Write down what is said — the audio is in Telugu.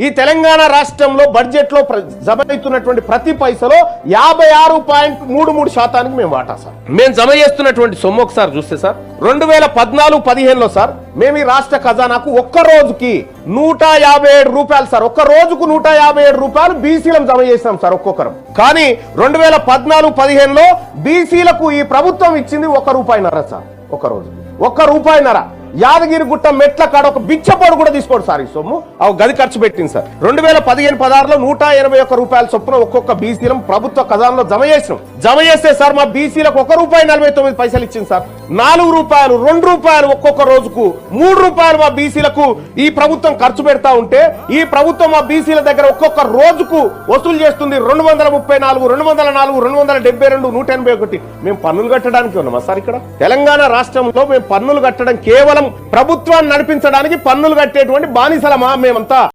ఈ తెలంగాణ రాష్ట్రంలో బడ్జెట్లో ప్ర- జమ అవుతున్నటువంటి ప్రతి పైసలో యాభై ఆరు పాయింట్ మూడు మూడు శాతానికి మేము వాటా సార్. మేము జమ చేస్తున్నటువంటి సొమ్ము ఒకసారి చూస్తే సార్. రెండు వేల పద్నాలుగు పదిహేనులో సార్ మేము ఈ రాష్ట్ర ఖజానాకు ఒక్క రోజుకి నూట యాభై ఏడు రూపాయలు సార్. ఒక్క రోజుకు నూట యాభై ఏడు రూపాయలు బీసీలను జమ చేసినాం సార్ ఒక్కొక్కరం. కానీ రెండు వేల పద్నాలుగు పదిహేనులో బీసీలకు ఈ ప్రభుత్వం ఇచ్చింది ఒక రూపాయినర సార్. ఒక రోజు ఒక్క రూపాయిన్నర. యాదగిరి గుట్ట మెట్ల కాడ ఒక బిచ్చపోడు కూడా తీసుకోడు సార్ ఈ సొమ్ము. ఆ గది ఖర్చు పెట్టింది సార్. రెండు వేల పదిహేను పదహారులో నూట ఎనభై ఒక్క రూపాయల చొప్పున ఒక్కొక్క బీసీలం ప్రభుత్వ ఖజానాలో జమ చేసినాం. జమ చేస్తే సార్ మా బీసీలకు ఒక రూపాయి నలభై తొమ్మిది పైసలు ఇచ్చింది సార్. నాలుగు రూపాయలు రెండు రూపాయలు ఒక్కొక్క రోజుకు మూడు రూపాయలు మా బీసీలకు ఈ ప్రభుత్వం ఖర్చు పెడతా ఉంటే ఈ ప్రభుత్వం మా బీసీల దగ్గర ఒక్కొక్క రోజుకు వసూలు చేస్తుంది రెండు వందల ముప్పై నాలుగు రెండు వందల నాలుగు రెండు వందల డెబ్బై రెండు నూట ఎనభై ఒకటి. మేము పన్నులు కట్టడానికి ఉన్నామా సార్ ఇక్కడ? తెలంగాణ రాష్ట్రంలో మేము పన్నులు కట్టడం కేవలం ప్రభుత్వాన్ని నడిపించడానికి పన్నులు కట్టేటువంటి బానిసలమా మేమంతా?